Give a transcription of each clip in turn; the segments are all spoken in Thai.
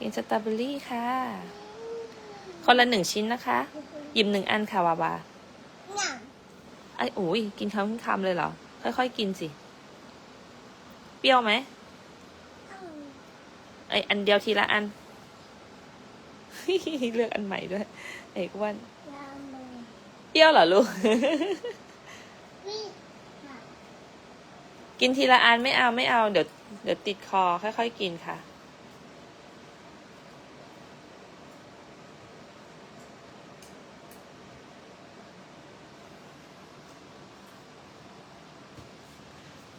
กินสตรอเบอรี่ค่ะ คนละหนึ่งชิ้นนะคะ หยิบหนึ่งอันค่ะวาวาเนี่ยไอ้อุ้ยกินคำคำเลยเหรอ ค่อยๆกินสิ เปรี้ยวไหมอืมไอยอันเดียวทีละอัน เลือกอันใหม่ด้วยไอ้อ้วนยามือเปรี้ยวเหรอลูกวิ่งค่ะกินทีละอันไม่เอาไม่เอา เดี๋ยวเดี๋ยวติดคอค่อยๆกินค่ะ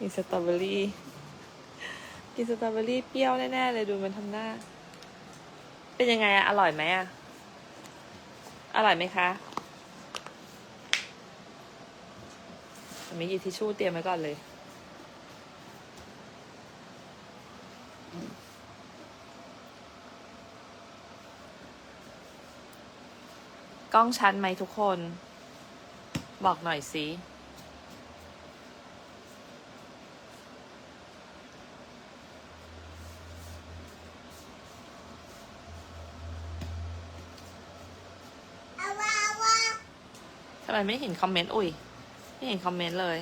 กินสตรอเบอรี่ กินสตรอเบอรี่เปรี้ยวแน่ๆเลยดูมันทำหน้า เป็นยังไงอะอร่อยไหมอะอร่อยไหมคะมีหยิบทิชชู่เตรียมไว้ก่อนเลยกล้องชัดไหมทุกคน บอกหน่อยสิ เอาว่าเอาว่า ทำ ไมไม่เห็นคอมเมนต์อุ้ยไม่เห็นคอมเมนต์เลย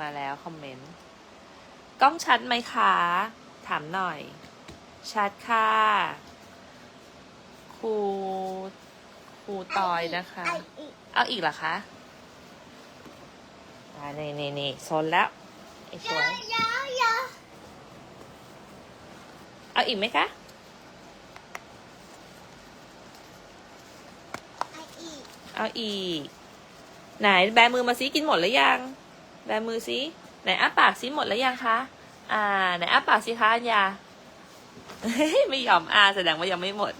มาแล้วคอมเมนต์กล้องชัดไหมคะ ถามหน่อย ชัดค่ะครูครูตอยนะคะ เอาอีกเหรอคะอ่านี่นี่นี่โซนแล้วไอ้สวย อะเยอะเยอะ เอาอีกไหมคะไอ้อีกเอาอีก ไหนแบมือมาซิกินหมดหรือยัง แบมือซิไหนอ้าปากซิหมดหรือยังคะ อ่า ไหนอ้าปากสิคะอัญญาไม่ยอมอาแสดงว่ายังไม่หมด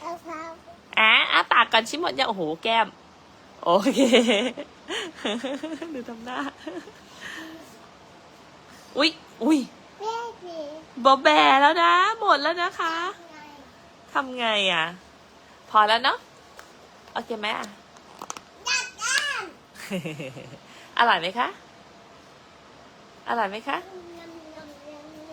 เอาพาอะอ้าปากก่อนชิมหมดยังโอ้โหแก้ม โอเคดูทำหน้า อุ๊ยอุ๊ยเบ้สิบอแบแล้วนะ หมดแล้วนะคะไงทำไงอะ พอแล้วเนาะโอเคไหมอะดักด้านอร่อยไหมคะอร่อยไหมคะยำยำยำยำ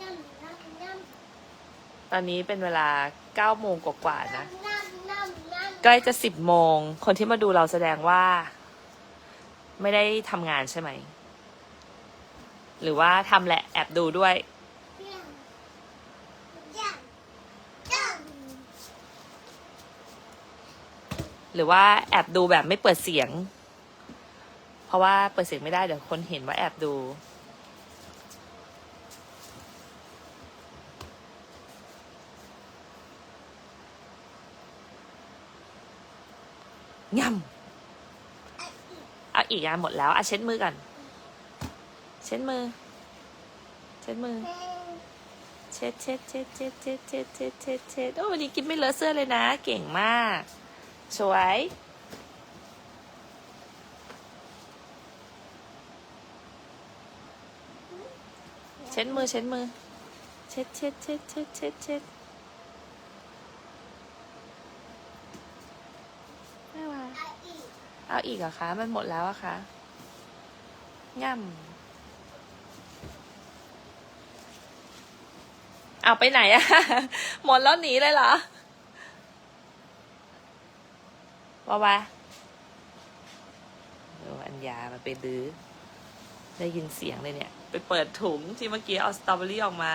ยำยำยำตอนนี้เป็นเวลา9โมงกว่าๆนะยำยำยำ ใกล้จะ10โมง คนที่มาดูเราแสดงว่า ไม่ได้ทำงานใช่ไหม หรือว่าทำแหละแอบดูด้วย หรือว่าแอบดูแบบไม่เปิดเสียง เพราะว่าเปิดเสียงไม่ได้เดี๋ยวคนเห็นว่าแอบดู ยำเอาอีกอะหมดแล้วอะเช็ดมือก่อนเช็ดมือ เช็ดมือ เช็ดเช็ดเช็ดเช็ดเช็ดเช็ดเช็ดเช็ดเช็ดโอ้วันนี้กินไม่เลอะเสื้อเลยนะ เก่งมาก สวยเช็ดมือเช็ดมือ เช็ดเช็ดเช็ดเช็ดเช็ดเช็ดไม่ว่า เอาอีกเหรอคะ มันหมดแล้วอะคะง่ำเอาไปไหนอะหมดแล้วหนีเลยเหรอวาวาเดี๋ยวอัญญามาไปดื้อได้ยินเสียงเลยเนี่ย ไปเปิดถุงที่เมื่อกี้เอาสตรอเบอรี่ออกมา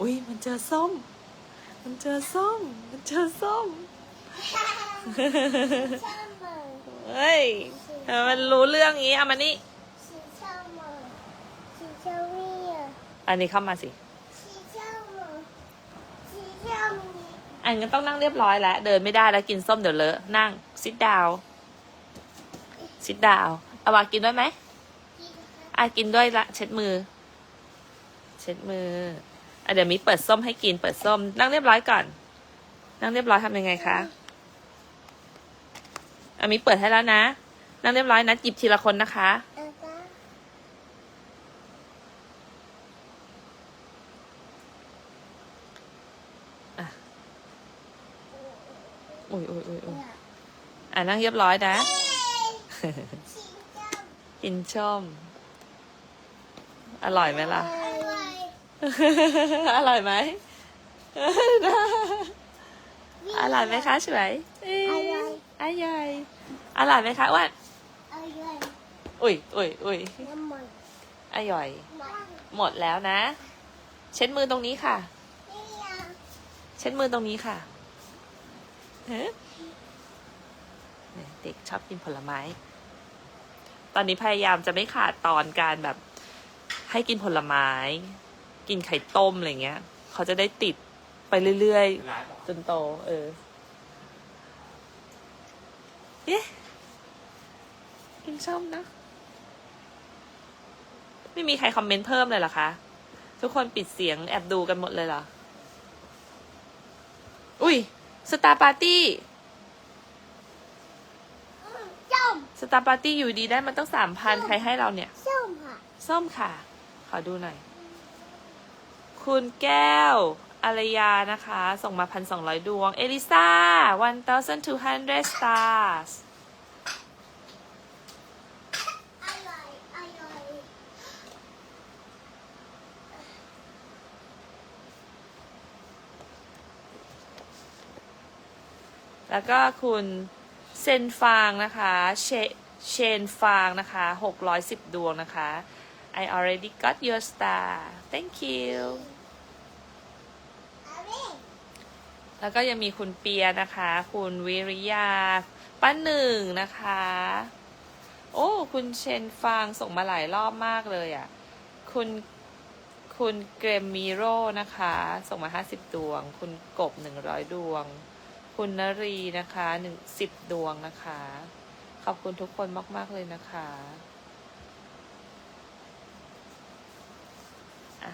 อุ้ยมันเจอส้ม มันเจอส้ม มันเจอส้ม เฮ้ยทำไมมันรู้เรื่องงี้เอามานี่สีส้มสีส้มนี่อันนี้เข้ามาสิสีส้มสีส้มนี่อันนี้ต้องนั่งเรียบร้อยแล้วเดินไม่ได้แล้วกินส้มเดี๋ยวเลอะนั่งซิดดาวซิดดาวเอาวากินด้วยไหมกินค่ะอะกินด้วยละเช็ดมือ เช็ดมืออะเดี๋ยวมีเปิดส้มให้กินเปิดส้ม นั่งเรียบร้อยก่อน นั่งเรียบร้อยทำยังไงคะ อะมีเปิดให้แล้วนะ นั่งเรียบร้อยนะหยิบทีละคนนะคะเอาปะอุ้ยอุ้ยอุ้ยอุ้ยเนี่ยอ่านั่งเรียบร้อยนะสีเจ้ากินชม อร่อยไหมล่ะ อร่อยอร่อยไหมอร่อยไหมคะสวยเอ้ยอร่อย อร่อยไหมคะอ้วนอร่อยอุ้ยอุ้ยอุ้ยน้ำมันอร่อยมันหมดแล้วนะ เช็ดมือตรงนี้ค่ะนี่ยังเช็ดมือตรงนี้ค่ะเฮ้เนี่ยเด็กชอบกินผลไม้ ตอนนี้พยายามจะไม่ขาดตอนการแบบ ให้กินผลไม้ กินไข่ต้มอะไรเงี้ย เขาจะได้ติดไปเรื่อยๆ จนโต เออ เอ๊ะ กินส้มนะ ไม่มีใครคอมเมนต์เพิ่มเลยเหรอคะ ทุกคนปิดเสียงแอบดูกันหมดเลยเหรอ อุ้ยสตาร์ปาร์ตี้ส้มสตาร์ปาร์ตี้อยู่ดีได้มันต้องสามพันใครให้เราเนี่ย ส้มค่ะ ส้มค่ะ ขอดูหน่อย คุณแก้วอารยานะคะ ส่งมาพันสองร้อยดวง เอลิซา1,200 stars อร่อยอร่อย แล้วก็คุณเซนฟางนะคะเชเชนฟางนะคะ610 ดวงนะคะ I already got your star thank you แล้วก็ยังมีคุณเปียนะคะ คุณวิริยา ป้าหนึ่งนะคะ โอ้ คุณเชนฟางส่งมาหลายรอบมากเลยอะ่ะ คุณคุณเกรมมิโรนะคะ ส่งมาห้าสิบดวง คุณกบหนึ่งร้อยดวง คุณนรีนะคะหนึ่งสิบดวงนะคะ ขอบคุณทุกคนมาก ๆ เลยนะคะอะ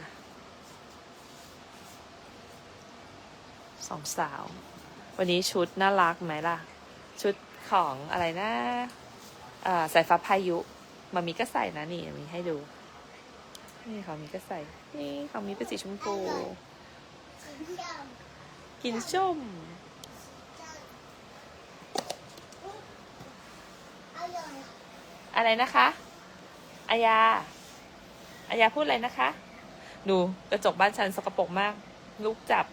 สองสาว วันนี้ชุดน่ารักไหมล่ะ ชุดของอะไรนะอ่าสายฟ้าพายุมามีก็ใส่นะนี่มีให้ดู นี่ของมีก็ใส่ นี่ของมีเป็นสีชมพู กินส้ม อร่อย อะไรนะคะอายาอายาพูดอะไรนะคะ ดูกระจกบ้านฉันสกปรกมาก ลูกจับ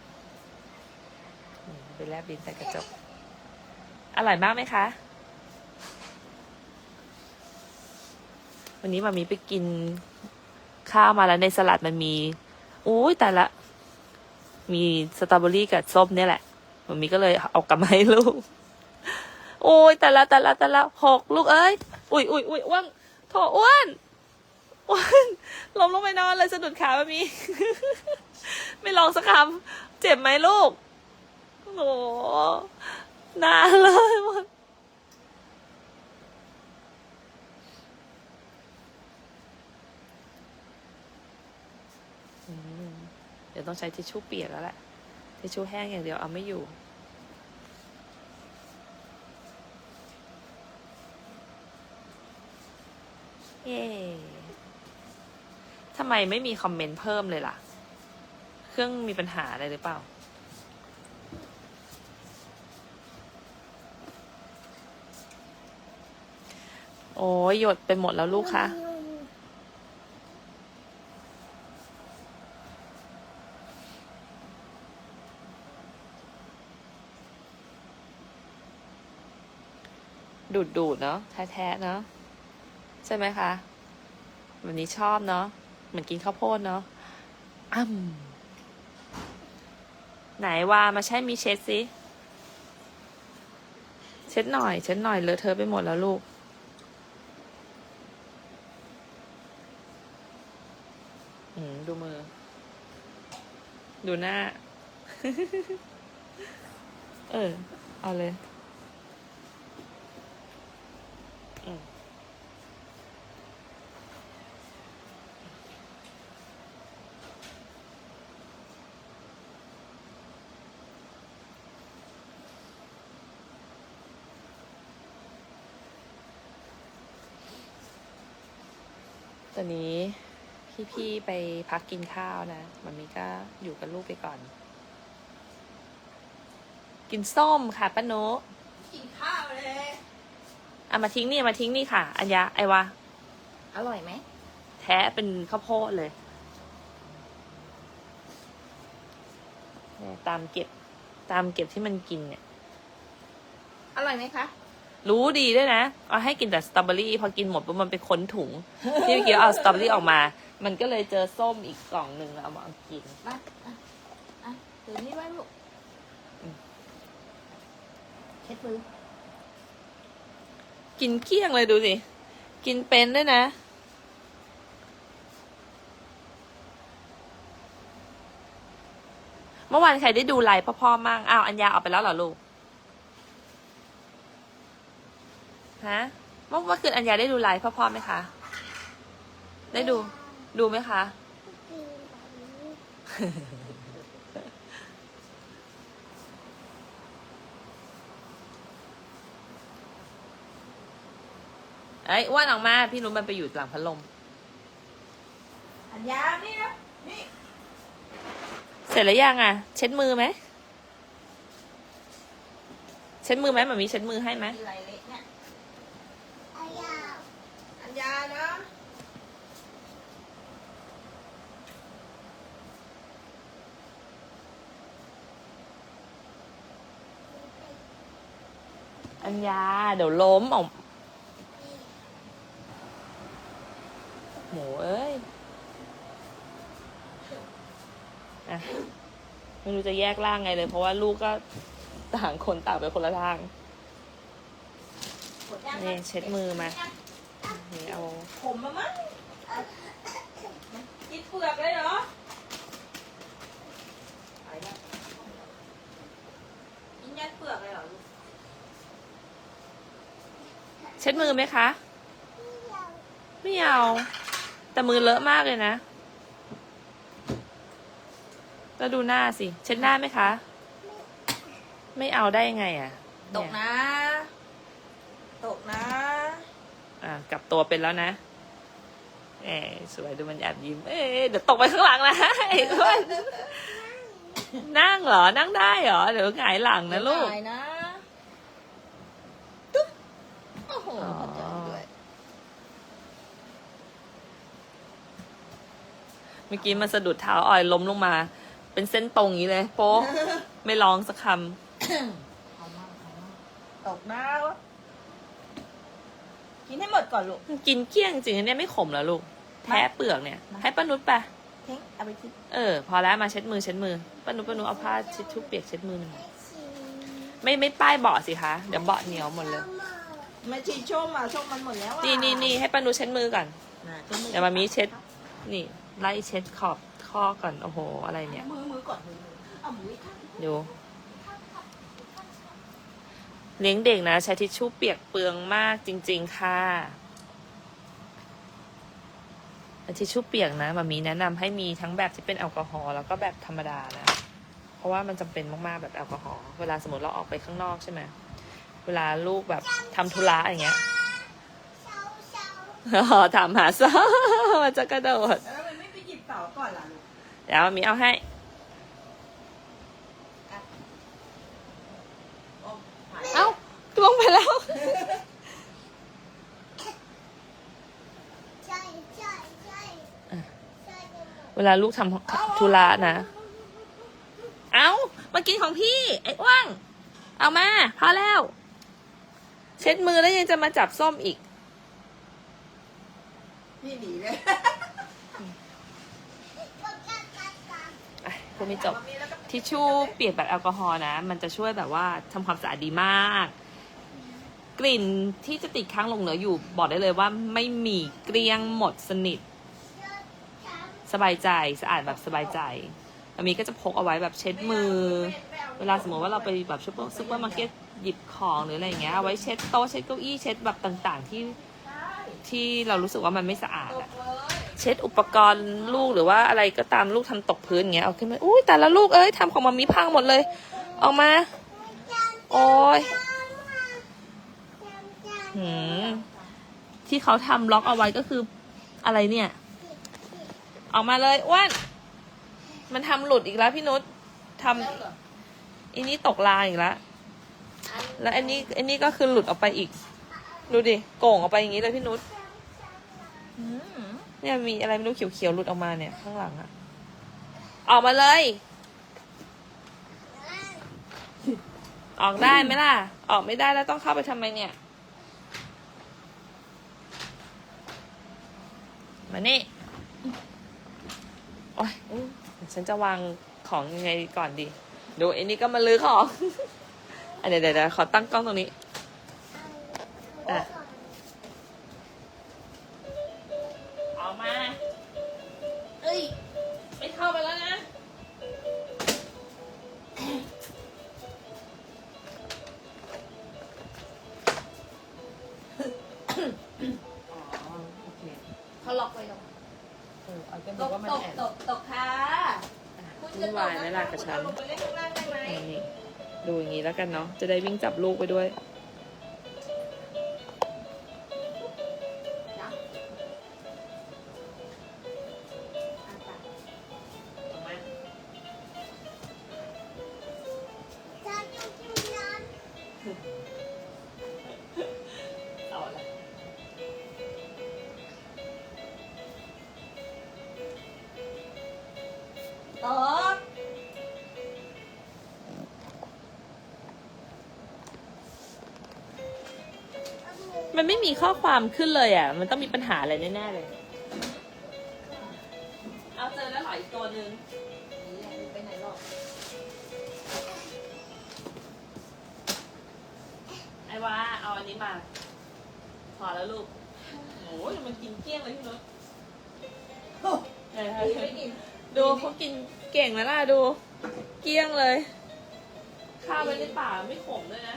ไปแลบลิ้นใส่กระจก อร่อยมากไหมคะ วันนี้มามีไปกินข้าวมาแล้วในสลัดมันมีอุ้ยแต่ละ มีสตรอเบอรี่กับส้มเนี่ยแหละมันมีก็เลยเอากลับมาให้ลูก โอ้ยแต่ละแต่ละแต่ละหกลูกเอ้ย อุ้ยอุ้ยอุ้ยอ้วนโถอ้วนอ้วนล้มลงไปนอนเลยสะดุดขาแบบนี้ ไม่ลองสักคำเจ็บไหมลูกโอ้นานเลยอ้วนเดี๋ยวต้องใช้ทิชชู่เปียกแล้วแหละทิชชู่แห้งอย่างเดียวเอาไม่อยู่ เย่ทำไมไม่มีคอมเมนต์เพิ่มเลยล่ะ เครื่องมีปัญหาอะไรหรือเปล่า โอ้ยหยดไปหมดแล้วลูกคะดูดดูดๆเนาะแท้ๆเนาะ ใช่ไหมคะ วันนี้ชอบเนาะเหมือนกินข้าวโพดเนาะอ้ำไหนว่ามาใช้มีเช็ดสิเช็ดหน่อย เช็ดหน่อยเลอะเทอะไปหมดแล้วลูก อืม ดูมือ ดูหน้า เออ เอาเลย อืม ตอนนี้พี่ๆไปพักกินข้าวนะมันมีก็อยู่กับลูกไปก่อน กินส้มค่ะป้านุกินข้าวเลยเอามาทิ้งนี่เอามาทิ้งนี่ค่ะ อัญญาไอวาอร่อยไหมแท้เป็นข้าวโพดเลยเนี่ยตามเก็บตามเก็บที่มันกินเนี่ย อร่อยไหมคะ รู้ดีด้วยนะเอาให้กินแต่สตรอเบอรี่พอกินหมดปุ๊บมันไปค้นถุง ที่เมื่อกี้เอาสตรอเบอรี่ออกมา มันก็เลยเจอส้มอีกกล่องหนึ่งเอามาเอากิน มาอะอะถือนี่ไว้ลูกอืม เช็ดมือกินเกลี้ยงเลยดูสิ กินเป็นด้วยนะ เมื่อวานใครได้ดูไลฟ์พ่อๆมั่งอ้าวอัญญาเอาไปแล้วเหรอลูก ฮะเมื่อเมื่อคืนอัญญาได้ดูไลฟ์พ่อๆไหมคะ ได้ดู ดูไหมคะกินแบบนี้เอ้ยอ้วนออกมา พี่นุ้มันไปอยู่หลังพัดลม อันยานี่นะนี่ เสร็จแล้วยังอะ เช็ดมือไหม เช็ดมือไหมหมามีเช็ดมือให้ไหม มีอะไรเละเนี่ย อายา อันยา เนาะอัญญาเดี๋ยวล้มออกโหเอ้ยอะไม่รู้จะแยกร่างไงเลย เพราะว่าลูกก็ต่างคนต่างไปคนละทางกดยังนี่เช็ดมือมา ผมมามั้งกินเปลือกเลยเหรอกินยัดเปลือกเลยเหรอลูกเช็ดมือไหมคะ ไม่เอา แต่มือเลอะมากเลยนะ แล้วดูหน้าสิ เช็ดหน้าไหมคะ ไม่เอาได้ยังไงอะ ตกนะ ตกนะ กลับตัวเป็นแล้วนะเอ้สวยดูมันแอบยิ้ม เอ๊ะเดี๋ยวตกไปข้างหลังนะไอ้อ้วนนั่งเหรอ นั่งได้เหรอ เดี๋ยวหงายหลังนะลูกตายนะตุ๊บโอ้โหอ๋อเข้าใจด้วยเมื่อกี้มันสะดุดเท้าออยล้มลงมา เป็นเส้นตรงอย่างนี้เลย โป๊ะ ไม่ร้องสักคเอามากเอามากตกนะวะ กินให้หมดก่อนลูกำกินเกลี้ยงจริงๆเนี่ยไม่ขมแล้วลูกแท้เปลือกเนี่ย มา ให้ป้านุชไปทิ้งเอาไปทิ้งเออ พอแล้วมาเช็ดมือเช็ดมือป้านุชป้านุชเอาผ้าเช็ดชุบเปียกเช็ดมือหนึ่งไม่ไม่ป้ายเบาะสิคะ เดี๋ยวเบาะเหนียวหมดเลยไม่ชีชมอะชมมันหมดแล้วอะนี่นี่นี่ให้ป้านุชเช็ดมือก่อน น่ะช็ดเดี๋ยวมามีเช็ด นี่ ไล่เช็ดขอบข้อก่อน โอ้โห อะไรเนี่ย มือมือก่อนมือมือเอามืออีกข้างดู เลี้ยงเด็กนะ ใช้ทิชชู่เปียกเปลืองมากจริง ๆ ค่ะแต่ทิชชู่เปียกนะมามีแนะนำให้มีทั้งแบบที่เป็นแอลกอฮอล์แล้วก็แบบธรรมดานะ เพราะว่ามันจำเป็นมากๆแบบแอลกอฮอล์เวลาสมมติเราออกไปข้างนอกใช่ไหมเวลาลูกแบบทำธุระอย่างเงี้ยเช้าเช้าอ๋อถามหาซะมันจะกระโดดแล้วมันไม่ไปหยิบเต่าก่อนล่ะลูกเดี๋ยวมีเอาให้ ลวงไปแล้ว ใช่ใช่ใช่อะใช่ไปหมดเวลาลูกทำธุระนะ เอามากินของพี่ ไอ้อ้วง เอามา พอแล้ว เช็ดมือแล้วยังจะมาจับส้มอีก นี่หนีเลยก็กัดกัดกัดอะพูดไม่จบมีแล้วก็ทิชชู่เปียกแบบแอลกอฮอล์นะ มันจะช่วยแบบว่าทำความสะอาดดีมาก กลิ่นที่จะติดค้างลงเหลืออยู่บอกได้เลยว่าไม่มีเกลี้ยงหมดสนิท สบายใจสะอาดแบบสบายใจอันนี้ก็จะพกเอาไว้แบบเช็ดมือ เวลาสมมติว่าเราไปแบบซูเปอร์ซูเปอร์มาร์เก็ตหยิบของหรืออะไรอย่างเงี้ยเอาไว้เช็ดโต๊ะเช็ดเก้าอี้เช็ดแบบต่างๆที่ที่เรารู้สึกว่ามันไม่สะอาดอะเช็ดอุปกรณ์ลูกหรือว่าอะไรก็ตามลูกทำตกพื้นเงี้ยเอาขึ้นมาอุ้ยแต่ละลูกเอ้ยทำของมามีพังหมดเลย ออกมา โอ้ย หืมที่เขาทำล็อกเอาไว้ก็คืออะไรเนี่ย ออกมาเลยอ้วนมันทำหลุดอีกแล้วพี่นุชทำอันนี้ตกลางอีกแล้วแล้วอันนี้อันนี้ก็คือหลุดออกไปอีก ดูดิโก่งออกไปอย่างนี้เลยพี่นุชเนี่ยมีอะไรไม่รู้เขียวๆหลุดออกมาเนี่ย ข้างหลังอะออกมาเลย ออกได้ไหมล่ะ ออกไม่ได้แล้วต้องเข้าไปทำไมเนี่ย มานี่โอ๊ยฉันจะวางของยังไงก่อนดี ดูไอ้นี่ก็มาลื้อของ อันเดี๋ยวเดี๋ยวเดี๋ยวขอตั้งกล้องตรงนี้อะออกมา เอ้ย ไม่เข้าไปแล้ว ไหมล่ะกับฉันนี่นี่ดูอย่างนี้แล้วกันเนาะ จะได้วิ่งจับลูกไปด้วยจ๊ มาฉันอยู่ที่นั้นต่อเลยตกมันไม่มีข้อความขึ้นเลยอะ มันต้องมีปัญหาอะไรแน่ๆเลย เอาเจอแล้วเหรออีกตัวหนึ่งนี่แหละไปไหนหรอกไอ้ว่าเอาอันนี้มา พอแล้วลูกโอ้ยมันกินเกลี้ยงเลยพี่นุชเออไม่กินดูเขากินเก่งแล้วล่ะดู เกลี้ยงเลย ข้าวไว้ในป่ากไม่ขมด้วยนะ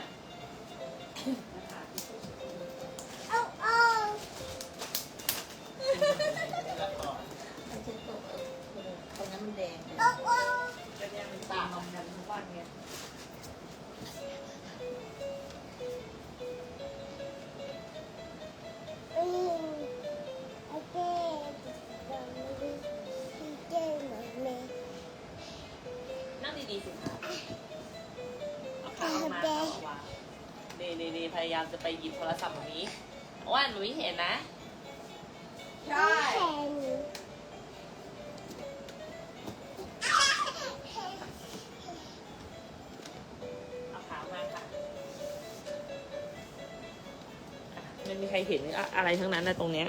นะคะายามจะไปหยิบโทรศัพท์แบบนี้อ้วนหนูไม่เห็นนะ ใช่แข็งเอาขาออกมาค่ะอะไม่มีใครเห็นอะอะไรทั้งนั้นนะตรงเนี้ย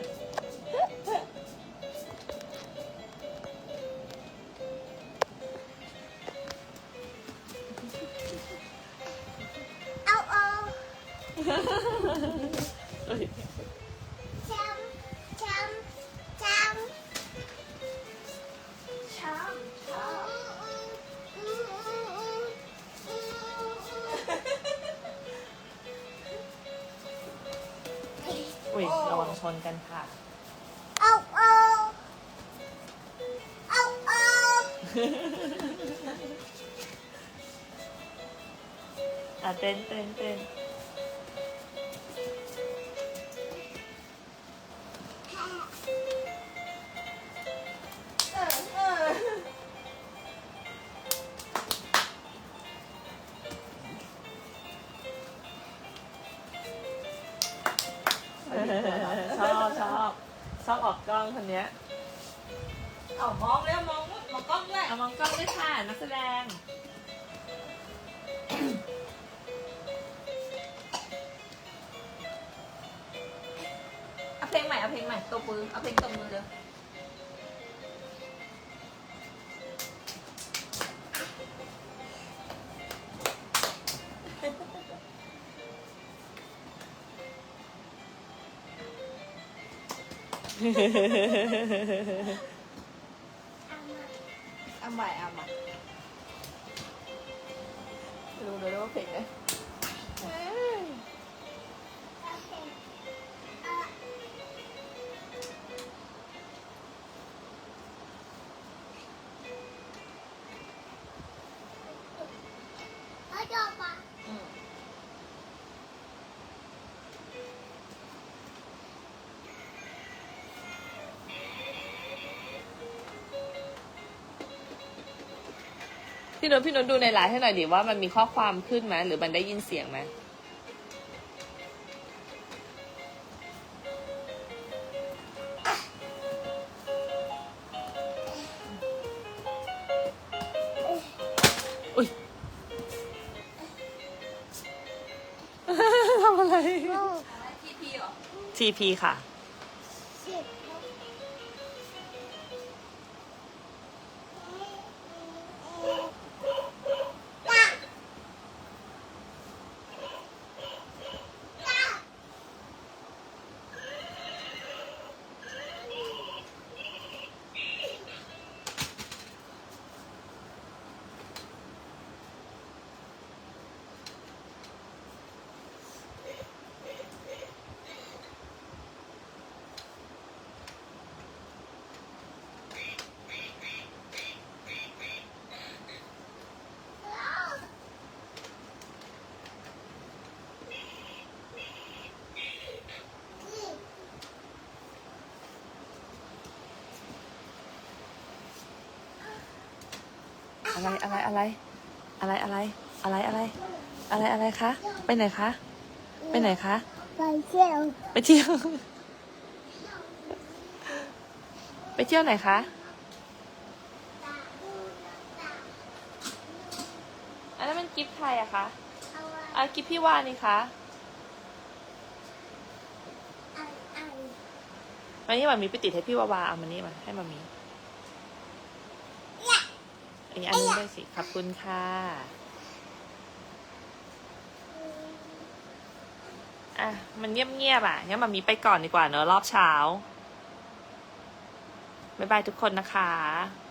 Ah, 10, 10, 10. เอาใหม่เอาใหม่ดูดูดูเพลงเลย พี่นุชพี่นุชดูในไลน์ให้หน่อยดิว่ามันมีข้อความขึ้นไหมหรือมันได้ยินเสียงไหมอุ้ยทำอะไรโอ้ทีพีเหรอ TP ค่ะ อะไรอะไรอะไร อะไรอะไร อะไรอะไร อะไรอะไรคะ ไปไหนคะ ไปไหนคะ ไปเที่ยว ไปเที่ยว ไปเที่ยวไหนคะ อันนั้นมันกิฟต์ใครอะคะเอาอะกิฟต์พี่วานี่คะอันอันมานี่มามีไปติดให้พี่วาวาเอามานี่มาให้มามี อันนี้อันนี้ด้วยสิขอบคุณค่ะอะมันเงียบๆอะงั้นมามีไปก่อนดีกว่าเนอะรอบเช้าบ๊ายบายทุกคนนะคะ